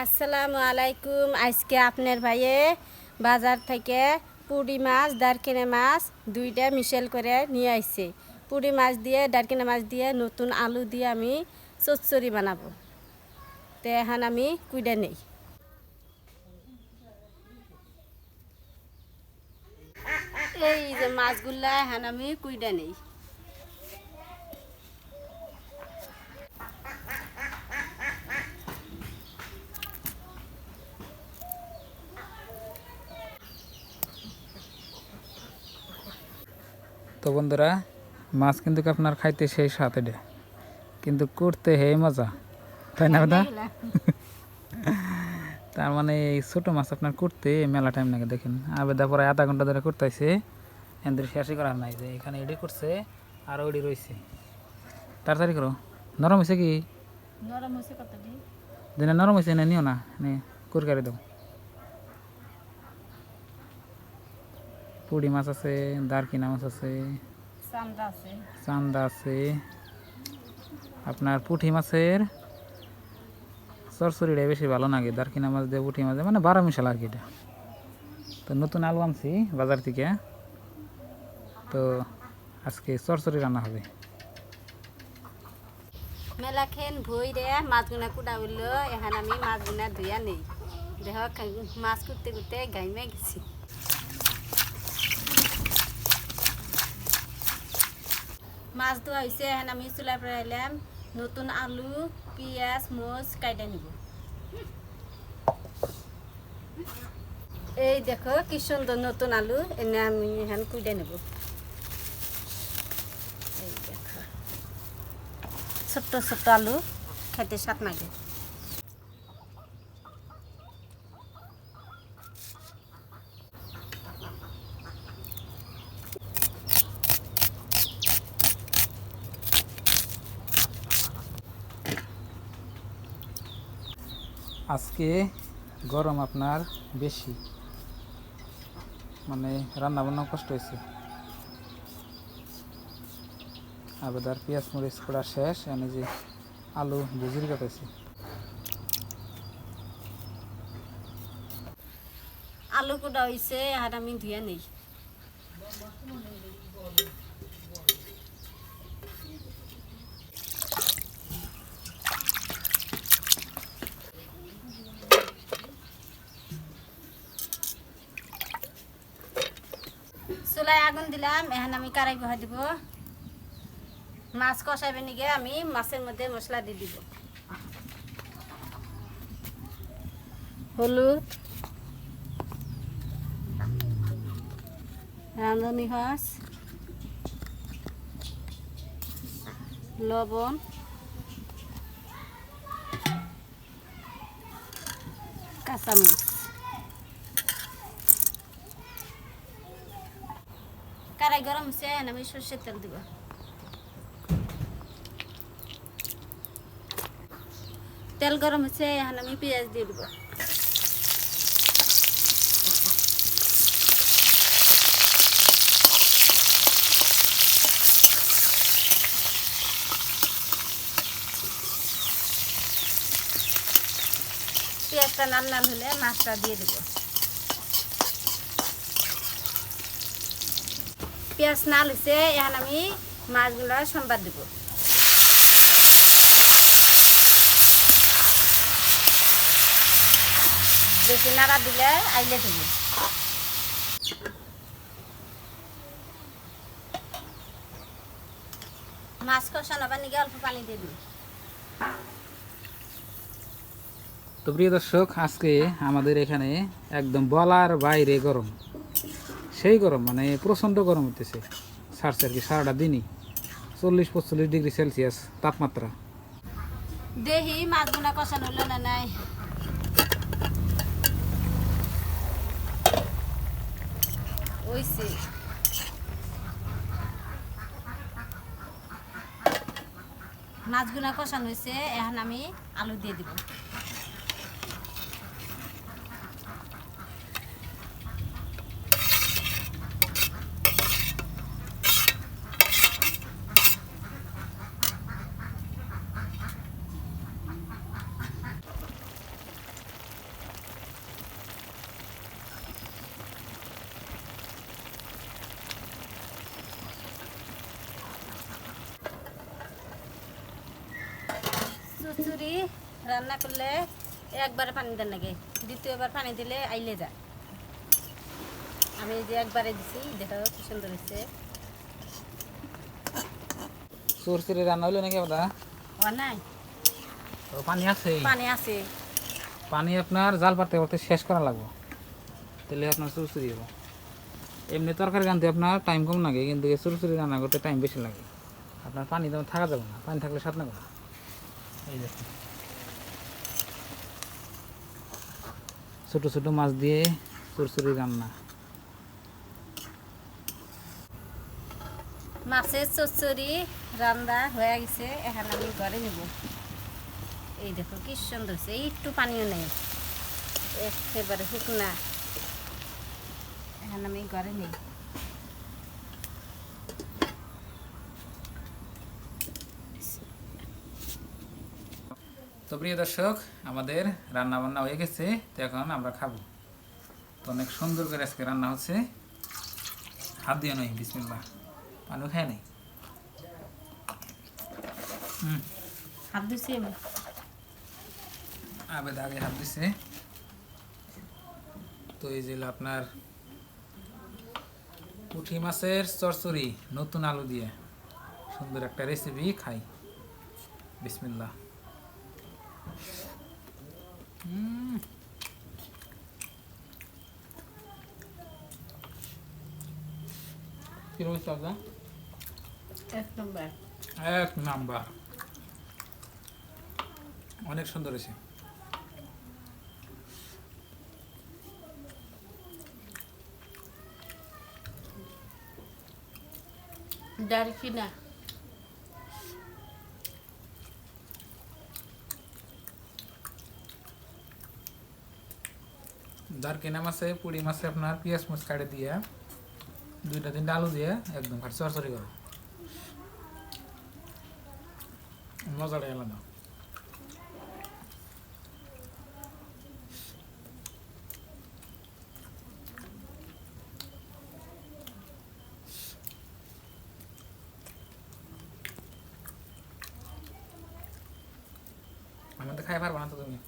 আসসালামু আলাইকুম। আজকে আপনার ভাইয়ে বাজার থেকে পুঁটি মাছ দারকিনে মাছ দুইটা মিশেল করে নিয়ে আসছে পুঁটি মাছ দিয়ে দারকিনে মাছ দিয়ে নতুন আলু দিয়ে আমি চচ্চড়ি বানাবো। তো এখন আমি কুইডা নেই। এই যে মাছগুলা এখন আমি কুইডা নেই। তো বন্ধুরা মাছ কিন্তু আপনার খাইতে সেই সাথে ডে কিন্তু করতে হে মজা তাই না দাদা তার মানে এই ছোটো মাছ আপনার করতে মেলা টাইম লাগে দেখেন। আবেদা পরে আধা ঘণ্টা ধরে করতেছে এদের শেষই করার নাই যে এখানে এডি করছে আর ওডি রয়েছে তাড়াতাড়ি করো। নরম হয়েছে কি? নরম হয়েছে কত দিন দিনে নরম হয়েছে না নিও না? নে কুরকারি দাও। পুড়ি মাছ আছে দারকিনা মাছ আছে চান্দা আছে। আপনার পুঁটি মাছের চরচড়িটা বেশি ভালো লাগে দারকিনা মাছ দিয়ে পুঁটি মাছ মানে বারো মিশাল আর কি এটা। তো নতুন আলু আনছি বাজার থেকে। তো আজকে চরচড়ি রান্না হবে। মেলা খেন ভই রে মাছগুনা কুড়া উঠল এখন আমি মাছগুনা ধুইয়া নেই। দেখ মাছ করতে করতে গাইমে গেছি। মাছ ধোয়া হয়েছে এখন আমি চুলাই পরে এলাম নতুন আলু, পেঁয়াজ মোচ কাইটা নিব। এই দেখো, কি সুন্দর নতুন আলু, এনে আমি এখন কুইডা নেব। এই দেখো, ছোট্ট ছোট্ট আলু, খেতে স্বাদ লাগে। আজকে গরম আপনার বেশি। মানে রান্না বান্না কষ্ট হয়েছে। আবেদার পেঁয়াজ মরিচ করা শেষ, এনে যে আলু বুঝির কাটাইছে আলু কুটা হয়েছে আর আমি ধুয়ে নেই। আগুন দিলাম, এখন আমি কারাই বহা দিব। মাছ কষাইবে নিগে আমি, মাছের মধ্যে মশলা দিয়ে দিব। হলুদ রাঁধুনি হাঁস লবণ, কাঁচামরিচ। কারাই গরম এখন আমি সর্ষের তেল দিব। তেল গরম হচ্ছে এখন আমি পেঁয়াজ দিয়ে দিব। পেঁয়াজটা লাল লাল হলে মাছটা দিয়ে দেব। পেঁয়াজ নাল হয়েছে এখন আমি মাছগুলো সম্বাদ দেব। বেশি নাড়া দিলে আইলে দেব। মাছ কষানো পানি অল্প পানি দিয়ে দিই তো প্রিয় দর্শক, আজকে আমাদের এখানে একদম বলার বাইরে গরম। সেই গরম মানে প্রচণ্ড গরম হতেছে সারছে আর কি, সারাটা দিনই। চল্লিশ পঁচল্লিশ ডিগ্রি সেলসিয়াস তাপমাত্রা। দেহি মাছগুলা কষানো হলো না নাই? ওইসে মাছগুলা কষানো হয়েছে এখন আমি আলু দিয়ে দিব। চুচুরি রান্না করলে একবারে পানি দেন লাগে। দ্বিতীয়বার পানি দিলে আইলে যায়। আমি যে একবারে দিছি দেখো কি সুন্দর হয়েছে চুরচুরি রান্না হইল নাকি আপনার? ও নাই। তো পানি আছে। পানি আছে। পানি আপনার জাল পারতে পারতে শেষ করা লাগবে। তাহলে আপনার চুরচুরি হবে এমনি তরকারি রাঁধতে আপনার টাইম কম লাগে কিন্তু চুরচুরি রান্না করতে টাইম বেশি লাগে। আপনার পানি তেমন থাকা যাবে না পানি থাকলে স্বাদ না। এই দেখুন ছোটো ছোটো মাছ দিয়ে চুরচুরি রান্না। মাছের চচ্চড়ি রান্না হয়ে গেছে এখন আমি ঘরে নেব। এই দেখো কি সুন্দর এই একটু পানিও নেই। একেবারে শুকনা। এখন আমি ঘরে নেই। তো প্রিয় দর্শক আমাদের রান্না বান্না হয়ে গেছে তো এখন আমরা খাব। তো অনেক সুন্দর করে আজকে রান্না হচ্ছে। হাত দিয়ে নয় বিসমিল্লা পানিও খায় নাই? হুম। হাত দিছি আবেদ আগে হাত দিছে। তো এই যে আপনার পুঁটি মাছের চরচড়ি নতুন আলু দিয়ে। সুন্দর একটা রেসিপি খাই। বিসমিল্লা কীরকম আপনার? এক নম্বর। এক নাম্বার। অনেক সুন্দর হয়েছে। ডারকি না দারকেনা মাছে পুড়ি মাছে আপনার পেঁয়াজ মুচ কাটে দিয়ে। দুইটা তিনটা আলু দিয়ে একদম খাট চরচরি করো। মজাটাই আলাদা। আমাদের খাই পারবা না তো তুমি?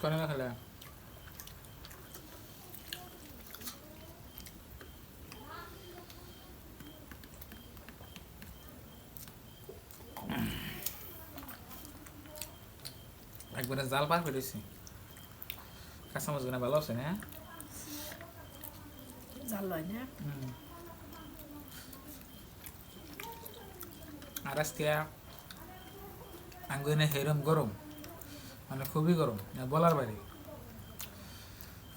করে না খেলে একবারে জাল পার করেছি কাঁচামাচগুলো ভালো আছে না জাল লয় না হুম। আর আজকে আঙ্গুনে হেরম গরম মানে খুবই গরম। বলার বাইরে।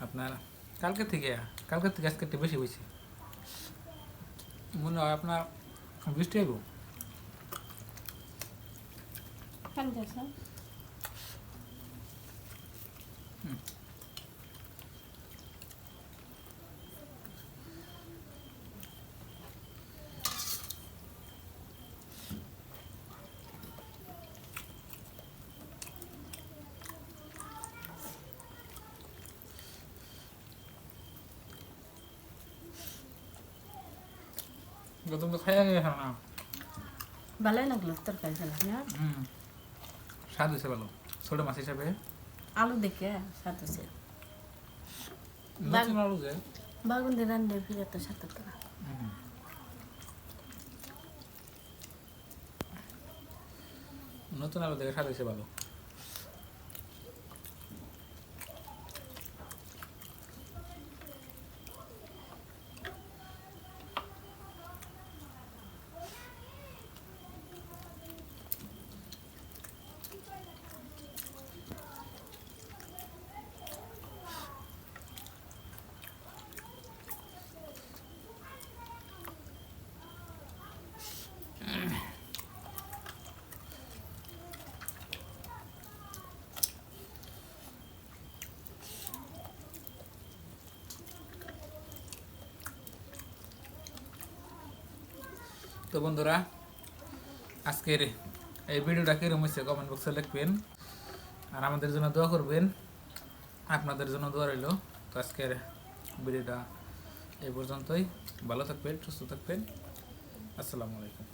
আপনার কালকে থেকে কালকে থেকে আজকে একটু বেশি বেশি মনে হয় আপনার বৃষ্টি হইব পানি দিয়েছ গতম তো খাইয়া গেছে না ভালোই লাগল তরকারি খেলা না হুম স্বাদ হয়েছে ভালো ছোট মাছ হিসাবে আলু দেখে স্বাদ হচ্ছে নতুন আলু যে বাগুন রান্নার ফিরে তো সাথে তো হুম। নতুন আলু দেখে স্বাদ হয়েছে ভালো তো বন্ধুরা, আজকের এই ভিডিওটা কীরকম হয়েছে কমেন্ট বক্সে লিখবেন আর আমাদের জন্য দোয়া করবেন, আপনাদের জন্য দোয়া রইল। তো আজকের ভিডিওটা এই পর্যন্তই। ভালো থাকবেন, সুস্থ থাকবেন। আসসালামু আলাইকুম।